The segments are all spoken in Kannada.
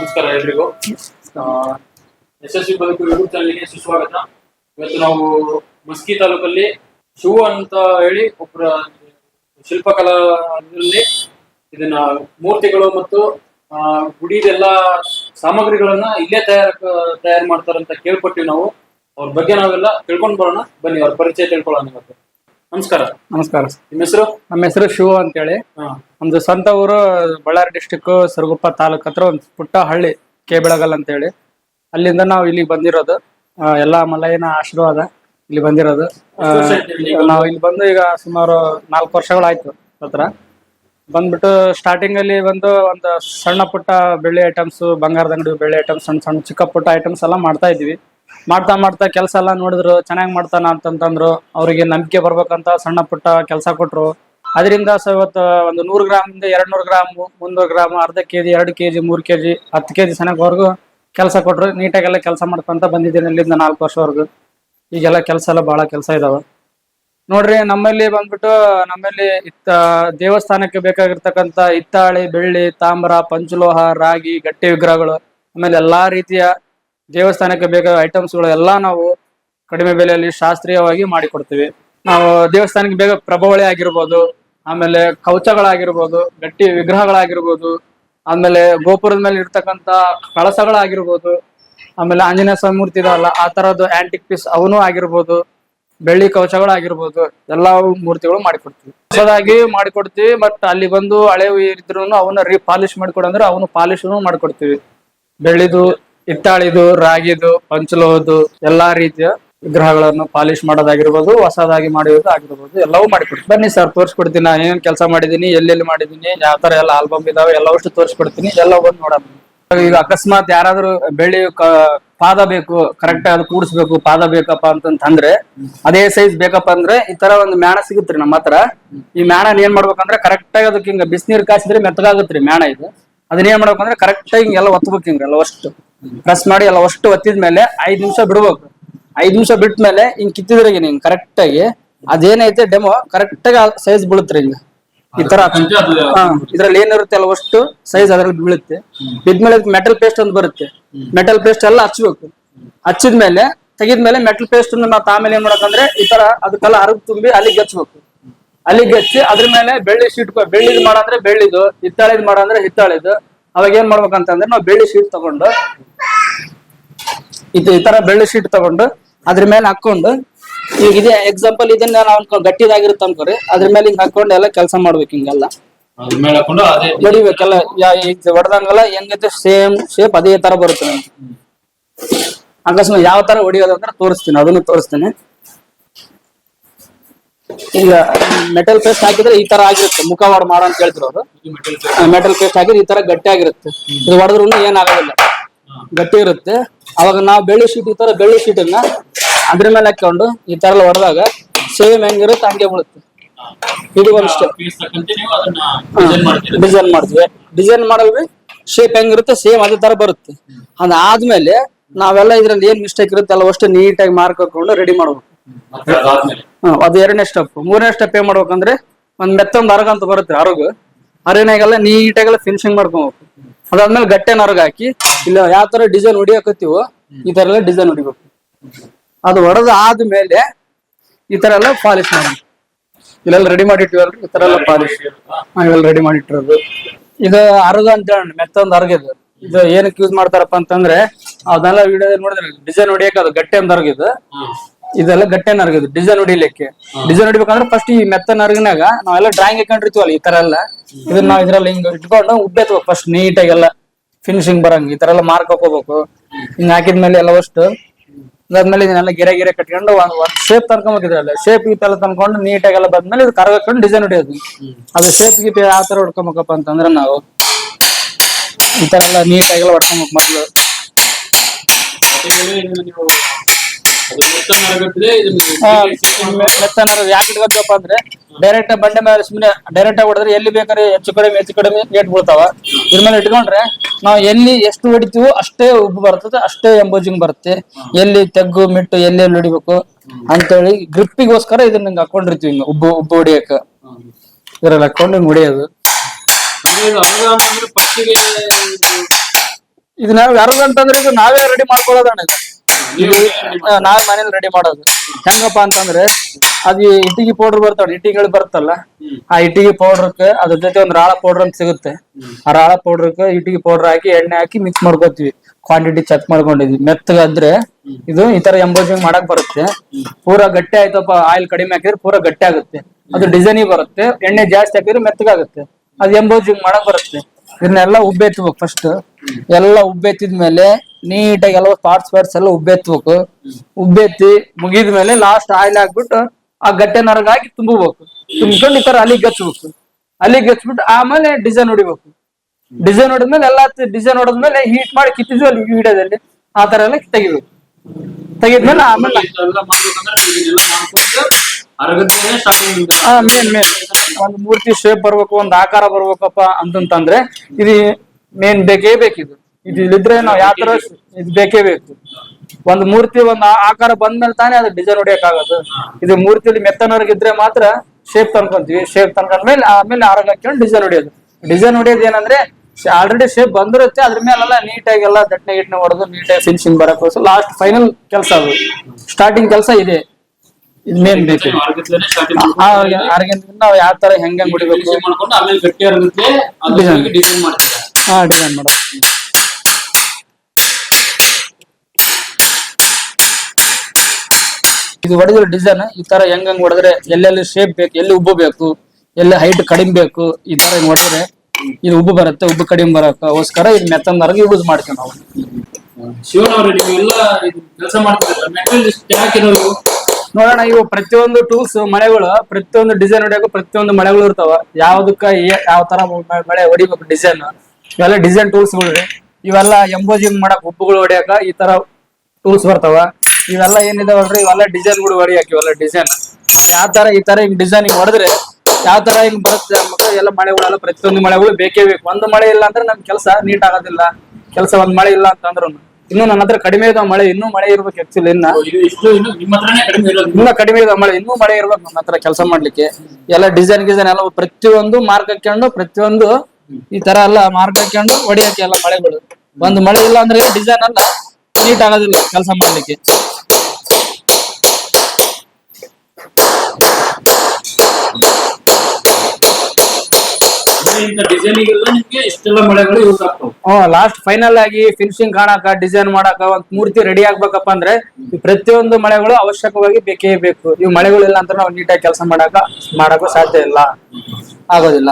ನಮಸ್ಕಾರ ಎಲ್ರಿಗೂ. ಯಶಸ್ವಿ ಬದುಕು ಯೂಟ್ಯೂಬ್ ಚಾನಲ್ಗೆ ಸುಸ್ವಾಗತ. ಇವತ್ತು ನಾವು ಮಸ್ಕಿ ತಾಲೂಕಲ್ಲಿ ಶೂ ಅಂತ ಹೇಳಿ ಒಬ್ಬರ ಶಿಲ್ಪಕಲಾದಲ್ಲಿ ಇದನ್ನ ಮೂರ್ತಿಗಳು ಮತ್ತು ಗುಡಿದೆಲ್ಲ ಸಾಮಗ್ರಿಗಳನ್ನ ಇಲ್ಲೇ ತಯಾರ, ತಯಾರು ಮಾಡ್ತಾರಂತ ಕೇಳ್ಪಟ್ಟಿವಿ ನಾವು. ಅವ್ರ ಬಗ್ಗೆ ನಾವೆಲ್ಲ ತಿಳ್ಕೊಂಡ್ ಬರೋಣ. ಬನ್ನಿ, ಅವ್ರ ಪರಿಚಯ ತಿಳ್ಕೊಳ್ಳೋಣ ಇವತ್ತು. ನಮಸ್ಕಾರ. ನಮಸ್ಕಾರ. ನಿಮ್ಮ ಹೆಸರು? ನಮ್ಮ ಹೆಸರು ಶಿವ ಅಂತೇಳಿ. ಹೇಳಿ ನಮ್ದು ಸ್ವಂತ ಊರು ಬಳ್ಳಾರಿ ಡಿಸ್ಟಿಕ್ ಸರಗುಪ್ಪ ತಾಲೂಕ್ ಹತ್ರ ಒಂದು ಪುಟ್ಟ ಹಳ್ಳಿ ಕೆ ಬೆಳಗಲ್ ಅಂತೇಳಿ. ಅಲ್ಲಿಂದ ನಾವು ಇಲ್ಲಿಗೆ ಬಂದಿರೋದು. ಆ, ಎಲ್ಲಾ ಮಲಯನ ಆಶೀರ್ವಾದ ಇಲ್ಲಿ ಬಂದಿರೋದು. ಆ, ನಾವು ಇಲ್ಲಿ ಬಂದು ಈಗ ಸುಮಾರು ನಾಲ್ಕು ವರ್ಷಗಳಾಯ್ತು ಹತ್ರ. ಬಂದ್ಬಿಟ್ಟು ಸ್ಟಾರ್ಟಿಂಗ್ ಅಲ್ಲಿ ಬಂದು ಒಂದು ಸಣ್ಣ ಪುಟ್ಟ ಬೆಳ್ಳಿ ಐಟಮ್ಸ್ ಬಂಗಾರದ ಅಂಗಡಿ ಬೆಳ್ಳಿ ಐಟಮ್ಸ್ ಸಣ್ಣ ಸಣ್ಣ ಚಿಕ್ಕ ಪುಟ್ಟ ಐಟಮ್ಸ್ ಎಲ್ಲ ಮಾಡ್ತಾ ಇದ್ವಿ. ಮಾಡ್ತಾ ಮಾಡ್ತಾ ಕೆಲಸ ಎಲ್ಲ ನೋಡಿದ್ರು, ಚೆನ್ನಾಗಿ ಮಾಡ್ತಾನ ಅಂತಂತಂದ್ರು. ಅವರಿಗೆ ನಂಬಿಕೆ ಬರ್ಬೇಕಂತ ಸಣ್ಣ ಪುಟ್ಟ ಕೆಲಸ ಕೊಟ್ರು. ಅದರಿಂದ ಸೊ ಇವತ್ತು ಒಂದು ನೂರು ಗ್ರಾಮಿಂದ ಎರಡು ನೂರು ಗ್ರಾಮ್, ಮುನ್ನೂರು ಗ್ರಾಮ್, ಅರ್ಧ ಕೆಜಿ, ಎರಡು ಕೆಜಿ, ಮೂರು ಕೆಜಿ, ಹತ್ತು ಕೆಜಿ ಚೆನ್ನಾಗಿವರೆಗೂ ಕೆಲಸ ಕೊಟ್ರು. ನೀಟಾಗೆಲ್ಲ ಕೆಲಸ ಮಾಡ್ಕೊಂತ ಬಂದಿದ್ದೀನಿ ಅಲ್ಲಿಂದ ನಾಲ್ಕು ವರ್ಷವರೆಗೂ. ಈಗೆಲ್ಲ ಕೆಲಸ ಎಲ್ಲ ಭಾಳ ಕೆಲಸ ಇದಾವೆ. ನೋಡ್ರಿ, ನಮ್ಮಲ್ಲಿ ಬಂದ್ಬಿಟ್ಟು, ನಮ್ಮಲ್ಲಿ ಇತ್ತ ದೇವಸ್ಥಾನಕ್ಕೆ ಬೇಕಾಗಿರ್ತಕ್ಕಂಥ ಹಿತ್ತಾಳೆ, ಬೆಳ್ಳಿ, ತಾಮ್ರ, ಪಂಚಲೋಹ, ರಾಗಿ, ಗಟ್ಟಿ ವಿಗ್ರಹಗಳು, ಆಮೇಲೆ ಎಲ್ಲಾ ರೀತಿಯ ದೇವಸ್ಥಾನಕ್ಕೆ ಬೇಕಾದ ಐಟಮ್ಸ್ಗಳು ಎಲ್ಲಾ ನಾವು ಕಡಿಮೆ ಬೆಲೆಯಲ್ಲಿ ಶಾಸ್ತ್ರೀಯವಾಗಿ ಮಾಡಿಕೊಡ್ತೀವಿ. ನಾವು ದೇವಸ್ಥಾನಕ್ಕೆ ಬೇಗ ಪ್ರಭಾವಳಿ ಆಗಿರ್ಬೋದು, ಆಮೇಲೆ ಕವಚಗಳಾಗಿರ್ಬೋದು, ಗಟ್ಟಿ ವಿಗ್ರಹಗಳಾಗಿರ್ಬೋದು, ಆಮೇಲೆ ಗೋಪುರದ ಮೇಲೆ ಇರ್ತಕ್ಕಂತ ಕಳಸಗಳಾಗಿರ್ಬೋದು, ಆಮೇಲೆ ಆಂಜನೇಯ ಸ್ವಾಮಿ ಮೂರ್ತಿ ಇದಾವಲ್ಲ ಆ ತರದ್ದು ಆಂಟಿಕ್ ಪೀಸ್ ಅವನು ಆಗಿರ್ಬೋದು, ಬೆಳ್ಳಿ ಕವಚಗಳಾಗಿರ್ಬೋದು, ಎಲ್ಲಾ ಮೂರ್ತಿಗಳು ಮಾಡಿಕೊಡ್ತೀವಿ. ಹೊಸದಾಗಿ ಮಾಡಿಕೊಡ್ತೀವಿ ಬಟ್ ಅಲ್ಲಿ ಬಂದು ಹಳೆ ಇದ್ರು ಅವನ್ನ ರೀ ಪಾಲಿಶ್ ಮಾಡಿಕೊಡಂದ್ರೆ ಅವನು ಪಾಲಿಶ್ ಮಾಡ್ಕೊಡ್ತೀವಿ. ಬೆಳ್ಳಿದು ಹಿತ್ತಾಳಿದು, ರಾಗಿದು, ಪಂಚಲೋಹದ್ದು ಎಲ್ಲಾ ರೀತಿಯ ವಿಗ್ರಹಗಳನ್ನು ಪಾಲಿಶ್ ಮಾಡೋದಾಗಿರ್ಬೋದು, ಹೊಸದಾಗಿ ಮಾಡಿರೋದು ಆಗಿರ್ಬೋದು, ಎಲ್ಲವೂ ಮಾಡಿಕೊಡ್ತೀನಿ ಬನ್ನಿ ಸರ್, ತೋರಿಸ್ಕೊಡ್ತೀನಿ ನಾನು. ಏನೇನು ಕೆಲಸ ಮಾಡಿದ್ದೀನಿ, ಎಲ್ಲೆಲ್ಲಿ ಮಾಡಿದ್ದೀನಿ, ಯಾವ ತರ ಎಲ್ಲ ಆಲ್ಬಮ್ ಇದಾವೆ ಎಲ್ಲವಷ್ಟು ತೋರಿಸ್ಕೊಡ್ತೀನಿ. ಎಲ್ಲ ಬಂದು ನೋಡೋಣ. ಈಗ ಅಕಸ್ಮಾತ್ ಯಾರಾದರೂ ಬೆಳ್ಳಿ ಪಾದ ಬೇಕು ಕರೆಕ್ಟ್ ಆಗಿ ಕೂಡಿಸ್ಬೇಕು, ಪಾದ ಬೇಕಪ್ಪ ಅಂತಂದ್ರೆ ಅದೇ ಸೈಜ್ ಬೇಕಪ್ಪ ಅಂದ್ರೆ ಈ ತರ ಒಂದು ಮ್ಯಾಣ ಸಿಗುತ್ತೆ ನಮ್ಮ ಹತ್ರ. ಈ ಮ್ಯಾಣ ಏನ್ ಮಾಡ್ಬೇಕಂದ್ರೆ ಕರೆಕ್ಟ್ ಆಗಿ ಅದಕ್ಕೆ ಹಿಂಗ ಬಿಸಿನೀರ್ ಕಾಸಿದ್ರೆ ಮೆತ್ತಗಾಗುತ್ತೆ ಮ್ಯಾಣ ಇದು. ಅದನ್ನ ಏನ್ ಮಾಡ್ಬೇಕಂದ್ರೆ ಕರೆಕ್ಟ್ ಆಗಿ ಎಲ್ಲ ಒತ್ತಬೇಕು ಹಿಂಗ ಎಲ್ಲ ಅಷ್ಟು ಪ್ರೆಸ್ ಮಾಡಿ ಎಲ್ಲ ಅಷ್ಟು ಒತ್ತಿದ ಮೇಲೆ ಐದ್ ನಿಮಿಷ ಬಿಡ್ಬೇಕು. ಐದ್ ನಿಮಿಷ ಬಿಟ್ಟ ಮೇಲೆ ಹಿಂಗ್ ಕಿತ್ತಿದ್ರೆ ಹಿಂಗ್ ಕರೆಕ್ಟ್ ಆಗಿ ಅದೇನೈತೆ ಡೆಮೋ ಕರೆಕ್ಟ್ ಆಗಿ ಸೈಜ್ ಬೀಳುತ್ತೆ ಹಿಂಗ. ಈ ತರ ಇದ್ರಲ್ಲಿ ಏನಿರುತ್ತೆ ಅಲ್ಲ ಅಷ್ಟು ಸೈಜ್ ಅದ್ರಲ್ಲಿ ಬೀಳುತ್ತೆ. ಬಿದ್ಮೇಲೆ ಮೆಟಲ್ ಪೇಸ್ಟ್ ಅಂತ ಬರುತ್ತೆ. ಮೆಟಲ್ ಪೇಸ್ಟ್ ಎಲ್ಲ ಹಚ್ಬೇಕು. ಹಚ್ಚಿದ್ಮೇಲೆ ತೆಗಿದ್ಮೇಲೆ ಮೆಟಲ್ ಪೇಸ್ಟ್ ನಾವು ಆಮೇಲೆ ಏನ್ ಮಾಡಕಂದ್ರೆ ಈ ತರ ಅದಕ್ಕೆಲ್ಲ ಅರಗ್ ತುಂಬಿ ಅಲ್ಲಿಗೆ ಹಚ್ಬೇಕು. ಅಲ್ಲಿಗೆ ಹಚ್ಚಿ ಅದ್ರ ಮೇಲೆ ಬೆಳ್ಳಿ ಶೀಟ್ ಬೆಳ್ಳಿದ್ ಮಾಡಂದ್ರೆ ಬೆಳ್ಳಿದು ಹಿತ್ತಾಳಿದ್ ಮಾಡಂದ್ರೆ ಹಿತ್ತಾಳಿದು. ಅವಾಗ ಏನ್ ಮಾಡ್ಬೇಕಂತಂದ್ರೆ ನಾವು ಬೆಳ್ಳಿ ಶೀಟ್ ತಗೊಂಡು ಇದು ಈ ತರ ಬೆಳ್ಳಿ ಶೀಟ್ ತಗೊಂಡು ಅದ್ರ ಮೇಲೆ ಹಾಕೊಂಡು ಈಗ ಇದೆ ಎಕ್ಸಾಂಪಲ್ ಇದನ್ನ ನಾವು ಅನ್ಕೊಂಡು ಗಟ್ಟಿದಾಗಿರುತ್ತೆ ಅನ್ಕೋರಿ. ಅದ್ರ ಮೇಲೆ ಹಿಂಗ್ ಹಾಕೊಂಡು ಎಲ್ಲ ಕೆಲಸ ಮಾಡ್ಬೇಕು ಹಿಂಗೆಲ್ಲ. ಈಗ ಹೊಡೆದಂಗೆಲ್ಲ ಹೆಂಗೈತೆ ಸೇಮ್ ಶೇಪ್ ಅದೇ ತರ ಬರುತ್ತೆ ನಮ್ಗೆ ಅಕಸ್ಮಾತ್ ಯಾವ ತರ ಹೊಡಿಯೋದು ಅಂದ್ರೆ ತೋರಿಸ್ತೀನಿ ಅದನ್ನು ತೋರಿಸ್ತೀನಿ. ಈಗ ಮೆಟಲ್ ಪೇಸ್ಟ್ ಹಾಕಿದ್ರೆ ಈ ತರ ಆಗಿರುತ್ತೆ. ಮುಖವಾಡ ಮಾಡ ಅಂತ ಹೇಳ್ತಿರೋ ಅವರು ಮೆಟಲ್ ಪೇಸ್ಟ್ ಹಾಕಿದ್ರೆ ಈ ತರ ಗಟ್ಟಿ ಆಗಿರುತ್ತೆ. ಇದು ಹೊಡೆದ್ರು ಏನಾಗೋದಿಲ್ಲ ಗಟ್ಟಿ ಇರುತ್ತೆ. ಅವಾಗ ನಾವು ಬೆಳ್ಳಿ ಶೀಟ್ ಈ ತರ ಬೆಳ್ಳಿ ಶೀಟ್ ಅನ್ನ ಅದ್ರ ಮೇಲೆ ಹಾಕೊಂಡು ಈ ತರ ಎಲ್ಲ ಹೊಡೆದಾಗ ಸೇಮ್ ಹೆಂಗಿರುತ್ತೆ ಹಂಗೆ ಬೀಳುತ್ತೆ. ಇದು ಒಂದು ಸ್ಟೆಪ್ ಡಿಸೈನ್ ಮಾಡ್ತೀವಿ. ಡಿಸೈನ್ ಮಾಡಲ್ವಿ ಶೇಪ್ ಹೆಂಗಿರುತ್ತೆ ಸೇಮ್ ಅದೇ ತರ ಬರುತ್ತೆ. ಅದಾದ್ಮೇಲೆ ನಾವೆಲ್ಲ ಇದ್ರಲ್ಲಿ ಏನ್ ಮಿಸ್ಟೇಕ್ ಇರುತ್ತೆ ಅಲ್ಲ ಅಷ್ಟು ನೀಟಾಗಿ ಮಾರ್ಕ್ ಹಾಕೊಂಡು ರೆಡಿ ಮಾಡ್ಬೇಕು. ಅದು ಎರಡನೇ ಸ್ಟೆಪ್ ಮೂರನೇ ಸ್ಟೆಪ್ ಏನ್ ಮಾಡ್ಬೇಕಂದ್ರೆ ಒಂದ್ ಮೆತ್ತೊಂದು ಅರಗ ಅಂತ ಬರುತ್ತೆ ಅರಗು. ಅರಗನಾಗೆಲ್ಲ ನೀಟಾಗೆಲ್ಲ ಫಿನಿಶಿಂಗ್ ಮಾಡ್ಕೊಬೇಕು. ಅದಾದ್ಮೇಲೆ ಗಟ್ಟೆ ನರಗ ಹಾಕಿ, ಇಲ್ಲ ಯಾವ ತರ ಡಿಸೈನ್ ಹೊಡಿಯಕತ್ತೀವೋ ಈ ತರ ಎಲ್ಲ ಡಿಸೈನ್ ಹೊಡಿಬೇಕು. ಅದು ಹೊಡೆದ ಆದ್ಮೇಲೆ ಈ ತರ ಎಲ್ಲ ಪಾಲಿಶ್ ಮಾಡಿ ಇಲ್ಲೆಲ್ಲ ರೆಡಿ ಮಾಡಿಟ್ಟಿವಲ್ರಿ? ಈ ತರ ಎಲ್ಲ ಪಾಲಿಶ್ ಇವೆಲ್ಲ ರೆಡಿ ಮಾಡಿಟ್ಟಿರೋದು. ಇದು ಅರ್ಗ ಅಂತ ಹೇಳಿ ಮೆತ್ತೊಂದು ಅರ್ಗ ಇದು. ಇದು ಏನಕ್ಕೆ ಯೂಸ್ ಮಾಡ್ತಾರಪ್ಪ ಅಂತಂದ್ರೆ ಅದನ್ನೆಲ್ಲ ವಿಡಿಯೋ ನೋಡಿದ್ರೆ ಡಿಸೈನ್ ಹೊಡಿಯಕ್ಕೆ ಅದು ಗಟ್ಟೆ ಅಂತ ಅರ್ಗ ಇದು. ಇದೆಲ್ಲ ಗಟ್ಟೆ ನರ್ಗದು ಡಿಸೈನ್ ಹೊಡಿಲಿಕ್ಕೆ. ಡಿಸೈನ್ ಹೊಡಿಬೇಕಂದ್ರೆ ಫಸ್ಟ್ ಈ ಮೆತ್ತ ನರ್ಗನಾಗ ನಾವೆಲ್ಲ ಡ್ರಾಯಿಂಗ್ ಹಾಕೊಂಡಿರ್ತೀವಲ್ಲ ಈ ತರ ಎಲ್ಲ. ಇದನ್ನ ನಾವ್ ಇದ್ರಲ್ಲಿ ಹಿಂಗ್ ಇಟ್ಕೊಂಡು ಉಬ್ಬೆತ್ಬೇಕು ಫಸ್ಟ್ ನೀಟಾಗಿ ಎಲ್ಲ ಫಿನಿಶಿಂಗ್ ಬರಂಗ್ ಈ ತರ ಎಲ್ಲ ಮಾರ್ಕ್ ಹಾಕೋಬೇಕು. ಹಿಂಗ್ ಹಾಕಿದ್ಮೇಲೆ ಎಲ್ಲ ಅಷ್ಟು ಅದಾದ್ಮೇಲೆ ಇದನ್ನೆಲ್ಲ ಗೆರೆ ಗೆರೆ ಕಟ್ಕೊಂಡು ಒಂದ್ ಒಂದ್ ಶೇಪ್ ತನ್ಕೊಂಬೇಕಿದ್ರಲ್ಲ ಶೇಪ್ ಈ ತರ ತಂದ್ಕೊಂಡು ನೀಟಾಗಿ ಎಲ್ಲ ಬಂದ್ಮೇಲೆ ಇದು ಕರಗಕೊಂಡು ಡಿಸೈನ್ ಹೊಡಿಯೋದು. ಅದು ಶೇಪ್ ಗೀಪ್ ಯಾವ ತರ ಹೊಡ್ಕೊಬೇಕಪ್ಪ ಅಂತಂದ್ರೆ ನಾವು ಈ ತರ ಎಲ್ಲ ನೀಟಾಗಿ ಎಲ್ಲ ಹೊಡ್ಕೊಬೇಕು ಮೊದ್ಲು. ಮೆತ್ತನ ಯಾಕೆ ಇಟ್ಕೊತೀವಪ್ಪ ಅಂದ್ರೆ ಡೈರೆಕ್ಟ್ ಬಂಡೆ ಮೇಲೆ ಸುಮ್ಮನೆ ಡೈರೆಕ್ಟ್ ಆಗಿ ಹೊಡೆದ್ರೆ ಎಲ್ಲಿ ಬೇಕಾದ್ರೆ ಹೆಚ್ಚು ಕಡಿಮೆ ಹೆಚ್ಚು ಕಡಿಮೆ ಏಟ್ ಬೀಳ್ತಾವ. ಇದ್ರ ಮೇಲೆ ಇಟ್ಕೊಂಡ್ರೆ ನಾವು ಎಲ್ಲಿ ಎಷ್ಟು ಹೊಡಿತೀವೋ ಅಷ್ಟೇ ಉಬ್ಬು ಬರ್ತದೆ ಅಷ್ಟೇ ಎಂಬೋಜಿಂಗ್ ಬರುತ್ತೆ. ಎಲ್ಲಿ ತೆಗ್ಗು ಮಿಟ್ಟು ಎಲ್ಲಿ ಎಲ್ಲಿ ಹೊಡಿಬೇಕು ಅಂತೇಳಿ ಗ್ರಿಪ್ಪಿಗೋಸ್ಕರ ಇದನ್ನ ಹಿಂಗ್ ಹಾಕೊಂಡಿರ್ತೀವಿ ಹಿಂಗ ಉಬ್ಬು ಉಬ್ಬು ಹೊಡಿಯಕ್ಕೆ. ಇದ್ರಲ್ಲಿ ಹಾಕೊಂಡು ಹಿಂಗ್ ಹೊಡಿಯೋದು. ಇದು ನಾವ್ ಯಾರು ಅಂತಂದ್ರೆ ಇದು ನಾವೇ ರೆಡಿ ಮಾಡ್ಕೊಳ್ಳೋದಣ್ಣ ಇದು. ನಾವ್ ಮನೇಲಿ ರೆಡಿ ಮಾಡೋದು. ಹೆಂಗಪ್ಪ ಅಂತಂದ್ರೆ ಅದು ಇಟ್ಟಿಗೆ ಪೌಡರ್ ಬರ್ತಾವ ಇಟ್ಟಿಗೆಗಳು ಬರುತ್ತಲ್ಲ ಆ ಇಟ್ಟಿಗೆ ಪೌಡರ್ಕ್ ಅದ್ರ ಜೊತೆ ಒಂದ್ ರಾಳ ಪೌಡರ್ ಅಂತ ಸಿಗುತ್ತೆ. ಆ ರಾಳ ಪೌಡರ್ಕ್ ಇಟ್ಟಿಗೆ ಪೌಡರ್ ಹಾಕಿ ಎಣ್ಣೆ ಹಾಕಿ ಮಿಕ್ಸ್ ಮಾಡ್ಕೋತೀವಿ. ಕ್ವಾಂಟಿಟಿ ಚೆಕ್ ಮಾಡ್ಕೊಂಡಿದ್ವಿ. ಮೆತ್ತಗಾದ್ರೆ ಇದು ಈ ತರ ಎಂಬೋಜಿಂಗ್ ಮಾಡಕ್ ಬರುತ್ತೆ. ಪೂರಾ ಗಟ್ಟಿ ಆಯ್ತಪ್ಪ ಆಯಿಲ್ ಕಡಿಮೆ ಹಾಕಿದ್ರೆ ಪೂರಾ ಗಟ್ಟಿ ಆಗುತ್ತೆ. ಅದು ಡಿಸೈನಿಗೆ ಬರುತ್ತೆ. ಎಣ್ಣೆ ಜಾಸ್ತಿ ಹಾಕಿದ್ರೆ ಮೆತ್ತಗಾಗುತ್ತೆ. ಅದು ಎಂಬೋಜಿಂಗ್ ಮಾಡಕ್ ಬರುತ್ತೆ. ಇದನ್ನೆಲ್ಲ ಉಬ್ಬೇತ್ಬೇಕು ಫಸ್ಟ್ ಎಲ್ಲ ಉಬ್ಬೆತ್ತಿದ್ಮೇಲೆ ನೀಟಾಗಿ ಎಲ್ಲ ಪಾರ್ಟ್ಸ್ ಪಾರ್ಟ್ಸ್ ಎಲ್ಲ ಉಬ್ಬೆತ್ಬೇಕು. ಉಬ್ಬೆತ್ತಿ ಮುಗಿದ್ಮೇಲೆ ಲಾಸ್ಟ್ ಆಯಿಲ್ ಹಾಕ್ಬಿಟ್ಟು ಆ ಗಟ್ಟೆ ನರಗ ಹಾಕಿ ತುಂಬಬೇಕು. ತುಂಬ್ಕೊಂಡು ಈ ತರ ಅಲ್ಲಿಗೆ ಗಚ್ಬೇಕು. ಅಲ್ಲಿಗೆ ಗಚ್ಬಿಟ್ಟು ಆಮೇಲೆ ಡಿಸೈನ್ ಹೊಡಿಬೇಕು. ಡಿಸೈನ್ ಹೊಡೆದ್ಮೇಲೆ ಎಲ್ಲ ಡಿಸೈನ್ ಹೊಡೆದ್ಮೇಲೆ ಹೀಟ್ ಮಾಡಿ ಕಿತ್ತಿದ್ವಿ ಅಲ್ಲಿ ವಿಡಿಯೋದಲ್ಲಿ. ಆ ತರ ಎಲ್ಲ ತೆಗಿಬೇಕು. ತೆಗಿದ್ಮೇಲೆ ಆಮೇಲೆ ಮೇನ್ ಮೇನ್ ಒಂದ್ ಮೂರ್ತಿ ಶೇಪ್ ಬರ್ಬೇಕು ಒಂದ್ ಆಕಾರ ಬರ್ಬೇಕಪ್ಪ ಅಂತಂತಂದ್ರೆ ಇದು ಮೇನ್ ಬೇಕೇ ಬೇಕಿದು ಇದು ಇಲ್ಲಿದ್ರೆ ನಾವು ಯಾವ ತರ ಇದು ಬೇಕೇ ಬೇಕು ಒಂದು ಮೂರ್ತಿ ಒಂದ್ ಆಕಾರ ಬಂದ್ಮೇಲೆ ತಾನೇ ಅದು ಡಿಸೈನ್ ಹೊಡಿಯಕ್ಕಾಗೋದು ಇದು ಮೂರ್ತಿಲಿ ಮೆತ್ತನವ್ರಿಗಿದ್ರೆ ಮಾತ್ರ ಶೇಪ್ ತಂದ್ಕೊಂತೀವಿ ಶೇಪ್ ತಂದ್ಕೊಂಡ್ಮೇಲೆ ಆಮೇಲೆ ಆರೋಗ ಹಾಕೊಂಡು ಡಿಸೈನ್ ಹೊಡಿಯೋದು ಡಿಸೈನ್ ಹೊಡಿಯೋದು ಏನಂದ್ರೆ ಆಲ್ರೆಡಿ ಶೇಪ್ ಬಂದಿರುತ್ತೆ ಅದ್ರ ಮೇಲೆಲ್ಲ ನೀಟಾಗಿ ಎಲ್ಲ ದಟ್ಟನೆ ಗಿಟ್ನೆ ಹೊಡೆದು ನೀಟಾಗಿ ಫಿನಿಶಿಂಗ್ ಬರಕ್ಕೆ ಲಾಸ್ಟ್ ಫೈನಲ್ ಕೆಲಸ ಅದು ಸ್ಟಾರ್ಟಿಂಗ್ ಕೆಲಸ ಇದೆ ಮೇನ್ ಬೇಕು ನಾವು ಯಾವ ತರ ಹೆಂಗ್ ಹೆಂಗ್ ಹೊಡಿಬೇಕು ಹಾ ಡಿಸೈನ್ ಮಾಡೋದು. ಇದು ಹೊಡೆದ್ರೆ ಡಿಸೈನ್ ಈ ತರ ಹೆಂಗ್ ಹೆಂಗ್ ಹೊಡೆದ್ರೆ ಎಲ್ಲೆಲ್ಲಿ ಶೇಪ್ ಬೇಕು ಎಲ್ಲಿ ಉಬ್ಬು ಬೇಕು ಎಲ್ಲಿ ಹೈಟ್ ಕಡಿಮೆ ಬೇಕು ಈ ತರ ಹಿಂಗ್ ಹೊಡೆದ್ರೆ ಇದು ಉಬ್ಬು ಬರುತ್ತೆ ಉಬ್ಬು ಕಡಿಮೆ ಬರಕ್ಕೋಸ್ಕರ ಇದು ಮೆತ್ತಂದರ್ಗ ಯೂಸ್ ಮಾಡ್ತೀವಿ ನಾವು. ಶಿವನ್ ಅವ್ರೆ ನೀವೆಲ್ಲ ಕೆಲಸ ಮೆಟೀರಿಯಲ್ ನೋಡೋಣ ಇವು ಪ್ರತಿಯೊಂದು ಟೂಲ್ಸ್ ಮಳೆಗಳು ಪ್ರತಿಯೊಂದು ಡಿಸೈನ್ ಹೊಡಿಯೋಕೆ ಪ್ರತಿಯೊಂದು ಮಳೆಗಳು ಇರ್ತಾವ. ಯಾವ್ದಕ್ಕ ಯಾವ ತರ ಮಳೆ ಹೊಡಿಬೇಕು ಡಿಸೈನ್ ಇವೆಲ್ಲ ಡಿಸೈನ್ ಟೂಲ್ಸ್ಗಳು ಇವೆಲ್ಲ ಎಂಬೋಸಿಂಗ್ ಮಾಡಕ್ ಹುಬ್ಬುಗಳು ಹೊಡಿಯಾಕ ಈ ತರ ಟೂಲ್ಸ್ ಬರ್ತಾವ. ಇವೆಲ್ಲ ಏನಿದಾವಲ್ರಿ ಇವೆಲ್ಲ ಡಿಸೈನ್ಗಳು ಹೊಡಿಯಕ್ ಇವೆಲ್ಲ ಡಿಸೈನ್ ಯಾವ ತರ ಈ ತರ ಹಿಂಗ್ ಡಿಸೈನ್ ಹಿಂಗ್ ಹೊಡೆದ್ರೆ ಯಾವ ತರ ಹಿಂಗ್ ಬರುತ್ತೆ ಮತ್ತೆ ಎಲ್ಲ ಮಳೆಗಳೆಲ್ಲ ಪ್ರತಿಯೊಂದು ಮಳೆಗಳು ಬೇಕೇ ಬೇಕು. ಒಂದು ಮಳೆ ಇಲ್ಲ ಅಂದ್ರೆ ನಮ್ ಕೆಲಸ ನೀಟ್ ಆಗೋದಿಲ್ಲ. ಕೆಲಸ ಒಂದ್ ಮಳೆ ಇಲ್ಲ ಅಂತಂದ್ರು ಇನ್ನು ನನ್ನ ಹತ್ರ ಕಡಿಮೆ ಇದಾವ ಮಳೆ ಇನ್ನೂ ಮಳೆ ಇರ್ಬೇಕು ಆಕ್ಚುಲಿ ಇನ್ನ. ಇನ್ನು ಕಡಿಮೆ ಇರೋದು. ಇನ್ನ ಕಡಿಮೆ ಇದೆ ಮಳೆ ಇನ್ನೂ ಮಳೆ ಇರ್ಬೇಕು ನನ್ನ ಹತ್ರ ಕೆಲಸ ಮಾಡ್ಲಿಕ್ಕೆ. ಎಲ್ಲ ಡಿಸೈನ್ ಗಿಸೈನ್ ಎಲ್ಲ ಪ್ರತಿಯೊಂದು ಮಾರ್ಕ್ ಹಾಕೊಂಡು ಪ್ರತಿಯೊಂದು ಈ ತರ ಎಲ್ಲ ಮಾರ್ಕ್ ಹಾಕೊಂಡು ಹೊಡಿಯಕ್ಕೆ ಎಲ್ಲ ಮಳೆಗಳು. ಒಂದು ಮಳೆ ಇಲ್ಲ ಅಂದ್ರೆ ಡಿಸೈನ್ ಎಲ್ಲ ನೀಟ್ ಆಗೋದಿಲ್ಲ ಕೆಲಸ ಮಾಡ್ಲಿಕ್ಕೆ. ಲಾಸ್ಟ್ ಫೈನಲ್ ಆಗಿ ಫಿನಿಶಿಂಗ್ ಕಾಣಕ ಡಿಸೈನ್ ಮಾಡಾಕ ಒಂದ್ ಮೂರ್ತಿ ರೆಡಿ ಆಗ್ಬೇಕಪ್ಪ ಅಂದ್ರೆ ಪ್ರತಿಯೊಂದು ಮಳೆಗಳು ಅವಶ್ಯಕವಾಗಿ ಬೇಕೇ ಬೇಕು. ಇವ್ ಮಳೆಗಳು ಇಲ್ಲ ಅಂದ್ರೆ ನಾವು ನೀಟಾಗಿ ಕೆಲಸ ಮಾಡಾಕ ಮಾಡಾಕ ಸಾಧ್ಯ ಇಲ್ಲ. ಆಗೋದಿಲ್ಲ.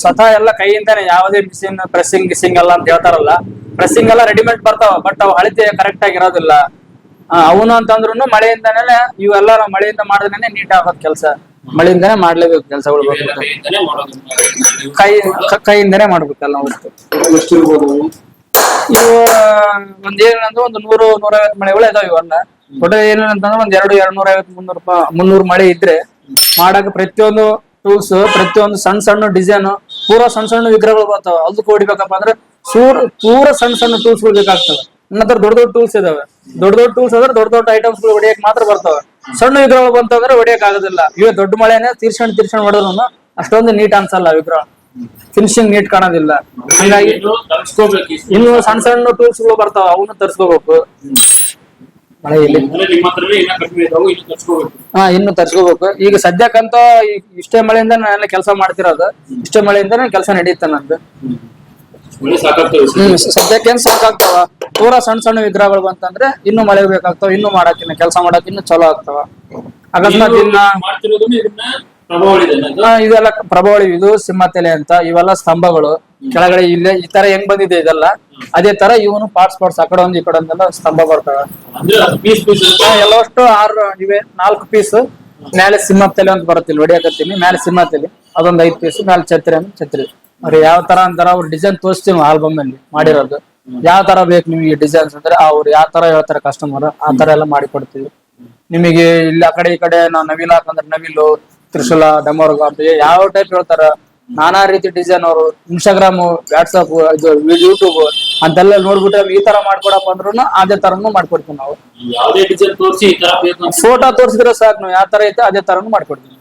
ಸ್ವತಃ ಎಲ್ಲ ಕೈಯಿಂದಾನೆ ಯಾವುದೇ ಮಿಷಿನ್ ಪ್ರೆಸ್ಸಿಂಗ್ ಗಿಸಿಂಗ್ ಎಲ್ಲ ಅಂತ ಹೇಳ್ತಾರಲ್ಲ ಪ್ರೆಸ್ಸಿಂಗ್ ಎಲ್ಲ ರೆಡಿಮೇಡ್ ಬರ್ತಾವ ಬಟ್ ಅವು ಅಳತೆ ಕರೆಕ್ಟ್ ಆಗಿ ಇರೋದಿಲ್ಲ. ಆ, ಅವನು ಅಂತಂದ್ರು ಮಳೆಯಿಂದಾನೆ ಇವೆಲ್ಲ ಮಳೆಯಿಂದ ಮಾಡಿದ್ರೆ ನೀಟ್ ಆಗೋದ್ ಕೆಲಸ. ಮಳೆಯಿಂದಾನೆ ಮಾಡ್ಲೇಬೇಕು ಕೆಲಸಗಳು ಕೈ ಕೈಯಿಂದಾನೇ ಮಾಡ್ಬೇಕಲ್ಲ ಇವು ಒಂದ್ ಏನಂದ್ರೆ ಒಂದು ನೂರು ನೂರೈವತ್ತು ಮಳೆಗಳು ಇದಾವ ಇವನ್ನ ಒಟ್ಟು ಏನಂತಂದ್ರೆ ಒಂದ್ ಎರಡು ಎರಡ್ ನೂರ ಐವತ್ತು ಮುನ್ನೂರು ರೂಪಾಯಿ ಮುನ್ನೂರು ಮಳೆ ಇದ್ರೆ ಮಾಡಾಕ ಪ್ರತಿಯೊಂದು ಟೂಲ್ಸ್ ಪ್ರತಿಯೊಂದು ಸಣ್ಣ ಸಣ್ಣ ಡಿಸೈನ್ ಪೂರಾ ಸಣ್ಣ ಸಣ್ಣ ವಿಗ್ರಹಗಳು ಬರ್ತಾವ. ಅದಕ್ಕೆ ಹೊಡಿಬೇಕಪ್ಪ ಅಂದ್ರೆ ಸೂರ್ ಪೂರ ಸಣ್ಣ ಸಣ್ಣ ಟೂಲ್ಸ್ಗಳು ಬೇಕಾಗ್ತವೆ. ನನ್ನ ಹತ್ರ ದೊಡ್ಡ ದೊಡ್ಡ ಟೂಲ್ಸ್ ಇದಾವೆ. ದೊಡ್ಡ ದೊಡ್ಡ ಟೂಲ್ಸ್ ಅಂದ್ರೆ ದೊಡ್ಡ ದೊಡ್ಡ ಐಟಮ್ಸ್ಗಳು ಹೊಡಿಯಕ್ ಮಾತ್ರ ಬರ್ತಾವೆ. ಸಣ್ಣ ವಿಗ್ರಹಗಳು ಬಂತಂದ್ರೆ ಹೊಡಿಯಕ್ ಆಗೋದಿಲ್ಲ. ಇವ ದೊಡ್ಡ ಮಳೆನೆ ತೀರ್ಸಣ್ ತೀರ್ಸಣ್ ಹೊಡೆದ್ರು ಅಷ್ಟೊಂದು ನೀಟ್ ಅನ್ಸಲ್ಲ ವಿಗ್ರಹ. ಫಿನಿಶಿಂಗ್ ನೀಟ್ ಕಾಣೋದಿಲ್ಲ. ಹೀಗಾಗಿ ಇನ್ನು ಸಣ್ಣ ಸಣ್ಣ ಟೂಲ್ಸ್ಗಳು ಬರ್ತಾವ. ಅವನ್ನ ತರ್ಸ್ಕೋಬೇಕು. ಮಳೆ ಇಲ್ಲಿ. ಅಂದ್ರೆ ನಿಮ್ಮ ಹತ್ರನೇ ಇನ್ನ ಕಡಿಮೆ ಇನ್ನು ತರಿಸ್ಕೋಬೇಕು. ಹಾ ಇನ್ನು ತರ್ಸ್ಕೋಬೇಕು. ಈಗ ಸದ್ಯಕ್ಕಂತ ಇಷ್ಟೇ ಮಳೆಯಿಂದ ನಾನು ಕೆಲಸ ಮಾಡ್ತಿರೋದು. ಇಷ್ಟೇ ಮಳೆಯಿಂದ ಕೆಲಸ ನಡೀತ ನಂದು ಹ್ಮ್ ಸದ್ಯಕ್ಕೆ ಏನ್ ಸಾಕಾಗ್ತಾವ? ಪೂರಾ ಸಣ್ಣ ಸಣ್ಣ ವಿಗ್ರಹಗಳು ಬಂತಂದ್ರೆ ಇನ್ನು ಮಳೆ ಬೇಕಾಗ್ತಾವ ಇನ್ನು ಮಾಡಕ್ ಇನ್ನು ಕೆಲಸ ಮಾಡಕ್ ಇನ್ನು ಚಲೋ ಆಗ್ತಾವ. ಅಕಸ್ಮಾತ್ ಇನ್ನ ಇದೆಲ್ಲ ಪ್ರಭಾವಳಿ ಇದು ಸಿಂಹತೆಲೆ ಅಂತ ಇವೆಲ್ಲ ಸ್ತಂಭಗಳು. ಕೆಳಗಡೆ ಇಲ್ಲೇ ಈ ತರ ಹೆಂಗ್ ಬಂದಿದೆ ಇದೆಲ್ಲ? ಅದೇ ತರ ಇವನು ಪಾರ್ಟ್ಸ್ ಪಾರ್ಟ್ಸ್ ಆ ಕಡೆ ಒಂದ್ ಈ ಕಡೆ ಒಂದೆಲ್ಲ ಸ್ತಂಭ ಬರ್ತಾವೆ. ಎಲ್ಲವಷ್ಟು ಆರು ಇವೆ ನಾಲ್ಕು ಪೀಸ್ ಮೇಲೆ ಸಿಂಹ ತಲೆ ಅಂತ ಬರುತ್ತಿಲ್ಲ ಹೊಡಿಯಾಕತ್ತೀನಿ. ಹೊಡಿಯಕತ್ತೀನಿ ಮೇಲೆ ಸಿಂಹ ತಲೆ ಅದೊಂದ್ ಐದ್ ಪೀಸ್ ಮೇಲೆ ಛತ್ರಿ ಅಂದ್ರೆ ಛತ್ರಿ. ಅವ್ರ ಯಾವ ತರ ಅಂತಾರ ಅವ್ರ ಡಿಸೈನ್ ತೋರಿಸ್ತೀವಿ ಆಲ್ಬಮ್ ಅಲ್ಲಿ ಮಾಡಿರೋದು. ಯಾವ ತರ ಬೇಕು ನಿಮಗೆ ಡಿಸೈನ್ಸ್ ಅಂದ್ರೆ ಅವ್ರು ಯಾವ ತರ ಹೇಳ್ತಾರೆ ಕಸ್ಟಮರ್ ಆ ತರ ಎಲ್ಲ ಮಾಡಿ ಕೊಡ್ತೀವಿ. ನಿಮಗೆ ಇಲ್ಲಿ ಆ ಕಡೆ ಈ ಕಡೆ ನಾವು ನವಿಲ್ ಹಾಕಂದ್ರೆ ನವಿಲು ತ್ರಿಶೂಲ ಡಮೋರ್ಗ ಅಂತ ಯಾವ ಟೈಪ್ ಹೇಳ್ತಾರ? ನಾನಾ ರೀತಿ ಡಿಸೈನ್ ಅವರು ಇನ್ಸ್ಟಾಗ್ರಾಮ್ ವಾಟ್ಸಪ್ ಇದು ಯೂಟ್ಯೂಬ್ ಅಂತೆಲ್ಲ ನೋಡ್ಬಿಟ್ರೆ ಈ ತರ ಮಾಡ್ಕೊಡಪ್ಪ ಅಂದ್ರು ಅದೇ ತರನು ಮಾಡ್ಕೊಡ್ತೀವಿ ನಾವು. ಯಾವುದೇ ಡಿಸೈನ್ ತೋರಿಸಿ ಈ ತರ ಬೇಕು ಅಂತ. ಫೋಟೋ ತೋರಿಸಿದ್ರೆ ಸಾಕು ನಾವು ಯಾವ ತರ ಐತೆ ಅದೇ ತರನು ಮಾಡ್ಕೊಡ್ತೀವಿ.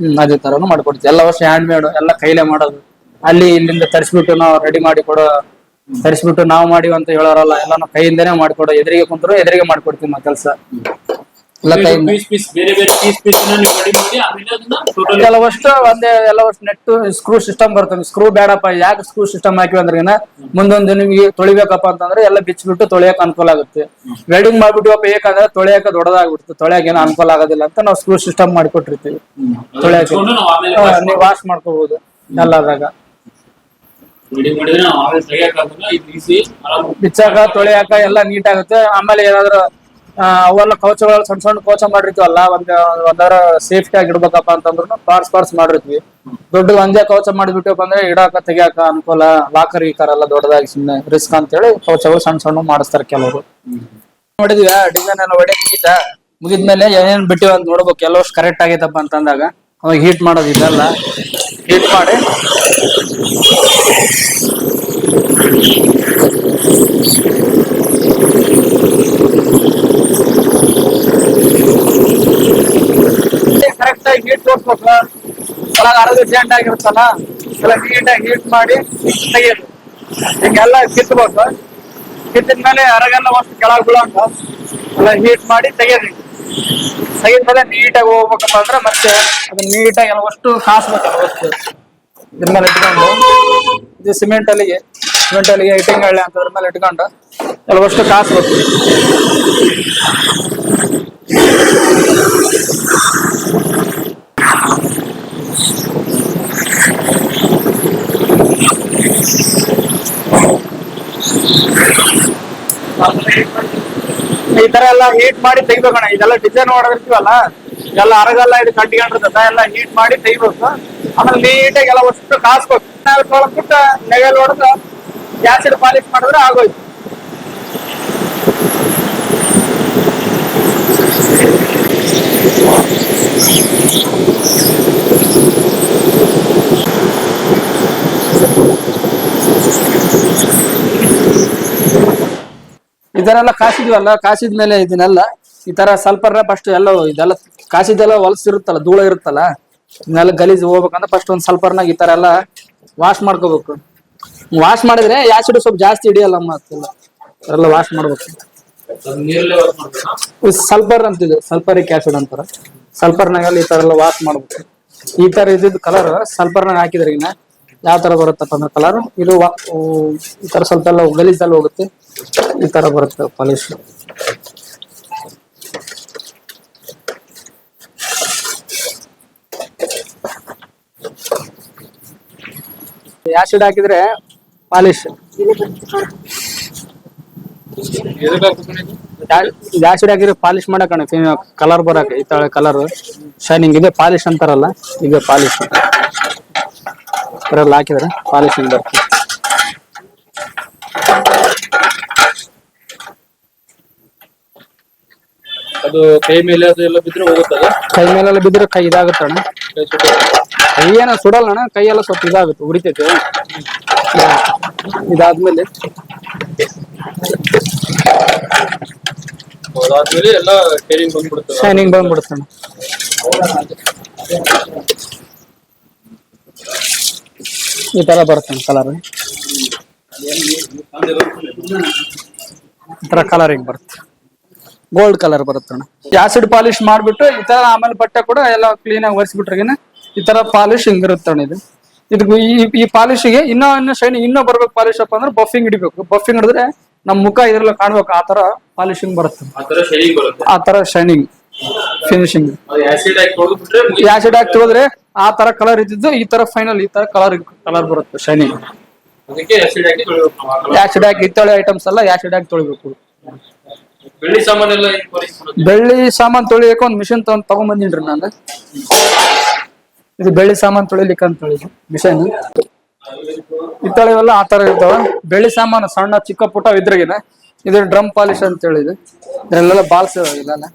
ಹ್ಮ್ ಅದೇ ತರನು ಮಾಡ್ಕೊಡ್ತೀವಿ. ಎಲ್ಲ ವರ್ಷ ಹ್ಯಾಂಡ್ ಮೇಡ್ ಎಲ್ಲ ಕೈಲೇ ಮಾಡೋದು. ಅಲ್ಲಿ ಇಲ್ಲಿಂದ ತರಿಸ್ಬಿಟ್ಟು ನಾವು ರೆಡಿ ಮಾಡಿ ಕೊಡೋ ತರಿಸ್ಬಿಟ್ಟು ನಾವು ಮಾಡಿವಿ ಅಂತ ಹೇಳೋರಲ್ಲ ಎಲ್ಲ ನಾವು ಕೈಯಿಂದನೇ ಮಾಡ್ಕೊಡೋ ಎದುರಿಗೆ ಕುಂತ್ರು ಎದುರಿಗೆ ಮಾಡ್ಕೊಡ್ತೀವಿ ನಾವು ಕೆಲಸ. ಪೀಸ್ ಪೀಸ್ ಬೇರೆ ಬೇರೆ ಪೀಸ್ ಪೀಸ್ ನೀವು ರೆಡಿ ಮಾಡಿ ಆಮೇಲೆ ಅದನ್ನ ಟೋಟಲ್ ಕೆಲವಷ್ಟು ಒಂದೇ ಎಲ್ಲವಷ್ಟು ನೆಟ್ ಸ್ಕ್ರೂ ಸಿಸ್ಟಮ್ ಬರ್ತದೆ ಸ್ಕ್ರೂ ಬೇಡಪ್ಪ ಯಾಕೆ ಸ್ಕ್ರೂ ಸಿಸ್ಟಮ್ ಹಾಕಿವಿ ಅಂದ್ರೆ ಮುಂದೊಂದು ನಿಮಗೆ ತೊಳಿಬೇಕಪ್ಪ ಅಂತಂದ್ರೆ ಎಲ್ಲ ಬಿಚ್ಚಿಬಿಟ್ಟು ತೊಳೆಯಕ್ ಅನುಕೂಲ ಆಗುತ್ತೆ. ವೆಲ್ಡಿಂಗ್ ಮಾಡ್ಬಿಟ್ಟಿವಪ್ಪ ಏಕಂದ್ರೆ ತೊಳೆಯಕ ದೊಡ್ಡದಾಗ್ಬಿಡ್ತು. ತೊಳೆಯಕ್ ಏನೋ ಅನುಕೂಲ ಆಗೋದಿಲ್ಲ ಅಂತ ನಾವು ಸ್ಕ್ರೂ ಸಿಸ್ಟಮ್ ಮಾಡಿಕೊಟ್ಟಿರ್ತೀವಿ. ತೊಳೆಯಕ್ಕೆ. ನಾವು ವಾಶ್ ಮಾಡ್ಕೋಬಹುದು ಎಲ್ಲದಾಗ. ಬಿಚ್ಚಾಕ ತೊಳೆಯಾಕ ಎಲ್ಲ ನೀಟ್ ಆಗುತ್ತೆ. ಆಮೇಲೆ ಏನಾದ್ರು ಅವೆಲ್ಲ ಕವಚಗಳು ಸಣ್ಣ ಸಣ್ಣ ಕವಚ ಮಾಡಿರ್ತೀವಲ್ಲ, ಒಂದ್ ಒಂದರ ಸೇಫ್ಟಿ ಆಗಿ ಇಡ್ಬೇಕಪ್ಪ ಅಂತಂದ್ರು ಪಾರ್ಟ್ಸ್ ಪಾರ್ಟ್ಸ್ ಮಾಡಿರ್ತೀವಿ. ದೊಡ್ಡ ಒಂದೇ ಕವಚ ಮಾಡಿಬಿಟ್ಟಪ್ಪ ಅಂದ್ರೆ ಇಡಾಕ, ತೆಗಿಯಾಕ ಅನುಕೂಲ ಲಾಕರ್ ಗೀಕರ್ ಎಲ್ಲ ದೊಡ್ಡದಾಗಿ ಸುಮ್ಮನೆ ರಿಸ್ಕ್ ಅಂತೇಳಿ ಕವಚಗಳು ಸಣ್ಣ ಸಣ್ಣ ಮಾಡಿಸ್ತಾರೆ ಕೆಲವರು. ನೋಡಿದ್ವಿ ಡಿಸೈನ್ ಎಲ್ಲ ಒಳ್ಳೆ ಮುಗಿತ ಮುಗಿದ್ಮೇಲೆ ಏನೇನ್ ಬಿಟ್ಟಿವಿ ಅಂತ ನೋಡ್ಬೇಕು. ಎಲ್ಲವಷ್ಟು ಕರೆಕ್ಟ್ ಆಗೈತಪ್ಪ ಅಂತಂದಾಗ. ಅವಾಗ ಹೀಟ್ ಮಾಡೋದು ಇದೆಲ್ಲ. ಹೀಟ್ ಮಾಡಿ. ಆಗಿ ಹೀಟ್ ತೋರ್ಸ್ಬೇಕು. ಒಳಗ ಅರ್ಧ ಜೆಂಟ್ ಆಗಿರುತ್ತಲ್ಲ, ಎಲ್ಲ ನೀಟಾಗಿ ಹೀಟ್ ಮಾಡಿ ತೆಗಿಯೋದು ಹಿಂಗೆಲ್ಲ ಕಿತ್ಬೇಕು. ಕಿತ್ತಿದ್ಮೇಲೆ ಅರಗೆಲ್ಲ ವಸ್ತು ಕೆಳಗೆ ಬೀಳಂಗ. ಎಲ್ಲ ಹೀಟ್ ಮಾಡಿ ತೆಗಿಯೋದು ತೆಗಿದ್ಮೇಲೆ ನೀಟಾಗಿ ಹೋಗ್ಬೇಕಪ್ಪ ಅಂದ್ರೆ ಮತ್ತೆ ಅದನ್ನ ನೀಟಾಗಿ ಎಲ್ಲ ಅಷ್ಟು ಕಾಸ್ಬೇಕಲ್ಲ ವಸ್ತು ಇದ್ರ ಮೇಲೆ ಇಟ್ಕೊಂಡು, ಇದು ಸಿಮೆಂಟ್ ಅಲ್ಲಿಗೆ ಸಿಮೆಂಟ್ ಅಲ್ಲಿಗೆ ಇಟ್ಟಿಂಗ್ ಹಳ್ಳಿ ಅಂತ ಅದ್ರ ಮೇಲೆ ಇಟ್ಕೊಂಡು ಎಲ್ಲ ಅಷ್ಟು ಕಾಸ್ಬೇಕು. ಈ ತರ ಎಲ್ಲ ಹೀಟ್ ಮಾಡಿ ತೆಗಿಬೇಕಣ್ಣ. ಇದೆಲ್ಲ ಡಿಸೈನ್ ಮಾಡಿರ್ತೀವಲ್ಲ? ಎಲ್ಲ ಅರಗಲ್ಲ, ಇದು ಕಟ್ಕೊಂಡಿರ್ತದ ಎಲ್ಲ ಹೀಟ್ ಮಾಡಿ ತೆಗಿಬೇಕು. ಆಮೇಲೆ ನೀಟಾಗಿ ಎಲ್ಲ ಒಷ್ಟು ಕಾಸ್ಬೇಕು. ಬಿಟ್ಟು ನೆಗಲ್ ಹೊಡೆದು ಆಸಿಡ್ ಪಾಲಿಶ್ ಮಾಡಿದ್ರೆ ಆಗೋಯ್ತು. ಎಲ್ಲ ಕಾಸಿದ್ವಲ್ಲ ಕಾಸಿದ್ಮೇಲೆ ಇದನ್ನೆಲ್ಲ, ಈ ತರ ಸಲ್ಫರ್ ಫಸ್ಟ್ ಎಲ್ಲ ಇದೆಲ್ಲ ಕಾಸಿದೆಲ್ಲ ಹೊಲಸಿರುತ್ತಲ್ಲ ಧೂಳ ಇರುತ್ತಲ್ಲ, ಇದನ್ನೆಲ್ಲ ಗಲೀಜ್ ಹೋಗ್ಬೇಕಂದ್ರೆ ಫಸ್ಟ್ ಒಂದ್ ಸಲ್ಪರ್ನಾಗ ಈ ತರ ಎಲ್ಲ ವಾಶ್ ಮಾಡ್ಕೋಬೇಕು. ವಾಶ್ ಮಾಡಿದ್ರೆ ಆಸಿಡ್ ಸ್ವಲ್ಪ ಜಾಸ್ತಿ ಹಿಡಿಯಲ್ಲ ಮತ್ತೆಲ್ಲ ಅದೆಲ್ಲ ವಾಶ್ ಮಾಡ್ಬೇಕು. ಸಲ್ಪರ್ ಅಂತಿದೆ ಸಲ್ಫರಿಕ್ ಆಸಿಡ್ ಅಂತಾರ. ಸಲ್ಪರ್ನಾಗೆಲ್ಲ ಈ ತರ ಎಲ್ಲ ವಾಶ್ ಮಾಡ್ಬೇಕು. ಈ ತರ ಇದ್ದಿದ್ದು ಕಲರ್ ಸಲ್ಪರ್ನಾಗ ಹಾಕಿದ್ರೆ ಇನ್ನ ಯಾವ ತರ ಬರುತ್ತಪ್ಪ ಅಂದ್ರೆ ಕಲರ್ ಇದು ಈ ತರ ಸ್ವಲ್ಪ ಎಲ್ಲ ಗಲೀಜಲ್ಲಿ ಹೋಗುತ್ತೆ. ಈ ತರ ಬರುತ್ತೆ ಪಾಲಿಶ್ ಆಸಿಡ್ ಹಾಕಿದ್ರೆ ಪಾಲಿಶ್ ಆಸಿಡ್ ಹಾಕಿದ್ರೆ ಪಾಲಿಶ್ ಮಾಡಕಣ ಕಲರ್ ಬರಕ ಈ ತರ ಕಲರ್ ಶೈನಿಂಗ್ ಇದೆ ಪಾಲಿಶ್ ಅಂತಾರಲ್ಲ ಇದೆ ಪಾಲಿಶ್ ಇದೆಲ್ಲ ಹಾಕಿದ್ರೆ ಪಾಲಿಶಿಂಗ್ ಬರ್ತದೆ ಅದು ಕೈ ಮೇಲೆ ಅದು ಎಲ್ಲ ಬಿದ್ರೆ ಹೋಗುತ್ತಲ್ಲ? ಕೈ ಮೇಲೆಲ್ಲ ಬಿದ್ರೆ ಕೈ ಇದಾಗುತ್ತೆ ಅಣ್ಣ. ಕೈ ಸುಟ್ಟು ಕೈ ಏನೋ ಸುಡಲ್ಲ ಅಣ್ಣ ಕೈ ಎಲ್ಲ ಸ್ವಲ್ಪ ಇದಾಗುತ್ತೆ ಉರಿತೈತೆ. ಇದಾದ್ಮೇಲೆ. ಅದಾದ್ಮೇಲೆ ಎಲ್ಲ ಟೈರಿಂಗ್ ಬಂದ್ಬಿಡುತ್ತೆ ಶೈನಿಂಗ್ ಬಂದ್ಬಿಡುತ್ತೆ ಅಣ್ಣ. ಈ ತರ ಬರುತ್ತೆ ಕಲರ್ ಈ ತರ ಕಲರಿಂಗ್ ಬರುತ್ತೆ? ಗೋಲ್ಡ್ ಕಲರ್ ಬರುತ್ತೆ ಅಣ್ಣ. ಆಸಿಡ್ ಪಾಲಿಶ್ ಮಾಡ್ಬಿಟ್ಟು ಈ ತರ ಆಮೇಲೆ ಬಟ್ಟೆ ಕೂಡ ಎಲ್ಲ ಕ್ಲೀನ್ ಆಗಿ ಒರೆಸ್ಬಿಟ್ರಿಗಿನ ಈ ತರ ಪಾಲಿಶ್ ಹಿಂಗಿರುತ್ತೆ ಅಣ್ಣ ಇದು? ಇದಕ್ಕೆ ಈ ಈ ಪಾಲಿಶಿಗೆ ಇನ್ನೂ ಇನ್ನೂ ಶೈನಿಂಗ್ ಇನ್ನೂ ಬರ್ಬೇಕು ಪಾಲಿಶ್ ಅಪ್ಪ ಅಂದ್ರೆ ಬಫಿಂಗ್ ಹಿಡಿಬೇಕು. ಬಫಿಂಗ್ ಹಿಡಿದ್ರೆ ನಮ್ ಮುಖ ಇದ್ರಲ್ಲ ಕಾಣ್ಬೇಕು ಆ ತರ ಪಾಲಿಶಿಂಗ್ ಬರುತ್ತೆ. ಆ ತರ ಶೈನಿಂಗ್ ಫಿನಿಶಿಂಗ್ ಆಸಿಡ್ ಹಾಕಿ ಹೋದ್ರೆ ಆ ತರ ಕಲರ್ ಇದ್ದಿದ್ದು ಈ ತರ ಫೈನಲ್ ಈ ತರ ಕಲರ್ ಕಲರ್ ಬರುತ್ತೆ ಶೈನಿ ಆಸಿಡ್ ಹಾಕಿ ಹಿತ್ತಾಳೆ ಐಟಮ್ಸ್ ಎಲ್ಲ ಆಸಿಡ್ ಹಾಕಿ ತೊಳಿಬೇಕು. ಬೆಳ್ಳಿ ಸಾಮಾನ್ ಎಲ್ಲ? ಬೆಳ್ಳಿ ಸಾಮಾನ್ ತೊಳಿಯಕ್ಕೆ ಒಂದ್ ಮಿಷಿನ್ ತಗೊಂಡ್ ತಗೊಂಡ್ ನಾನು. ಇದು ಬೆಳ್ಳಿ ಸಾಮಾನ್ ತೊಳಿಲಿಕ್ಕೆ ಅಂತ ಹೇಳಿ ಮಿಷನ್ ಇತ್ತಳೆವೆಲ್ಲ ಆ ತರ ಇರ್ತಾವ. ಬೆಳ್ಳಿ ಸಾಮಾನು ಸಣ್ಣ ಚಿಕ್ಕ ಪುಟ್ಟ ಇದ್ರಗಿನ. ಇದು ಡ್ರಮ್ ಪಾಲಿಶ್ ಅಂತ ಹೇಳಿದ್ರು ಇದ್ರಲ್ಲೆಲ್ಲ ಬಾಲ್ಸ್ ಇದಾವೆಲ್ಲ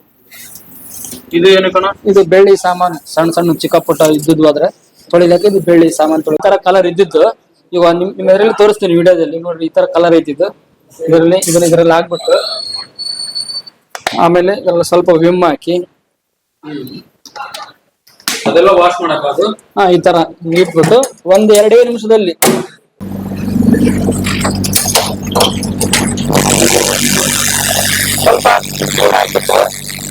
ಇದು ಏನು ಕಣ? ಇದು ಬೆಳ್ಳಿ ಸಾಮಾನು ಸಣ್ಣ ಸಣ್ಣ ಚಿಕ್ಕ ಪುಟ್ಟ ಇದ್ದದ್ದು ಆದ್ರೆ ತೊಳಿಲಕ್ಕೆ ಇದು ಬೆಳ್ಳಿ ಸಾಮಾನು ತೊಳಿ ತರ ಕಲರ್ ಇದ್ದಿದ್ದು. ಈಗ ನಿಮ್ ನಿಮ್ಮ ಇದರಲ್ಲಿ ತೋರಿಸ್ತೀನಿ ವಿಡಿಯೋದಲ್ಲಿ. ನೋಡ್ರಿ ಈ ತರ ಕಲರ್ ಇದ್ದಿದ್ದು. ಇದರಲ್ಲಿ ಇದನ್ನ ಇದರಲ್ಲಿ ಹಾಕ್ಬಿಟ್ಟು ಆಮೇಲೆ ಇದ್ರಲ್ಲಿ ಸ್ವಲ್ಪ ವಿಮ್ ಹಾಕಿ. ಅದೆಲ್ಲ ವಾಶ್ ಹಾ ಈ ತರ ಇಟ್ಬಿಟ್ಟು ಒಂದ್ ಎರಡೇ ನಿಮಿಷದಲ್ಲಿ. ಸ್ವಲ್ಪ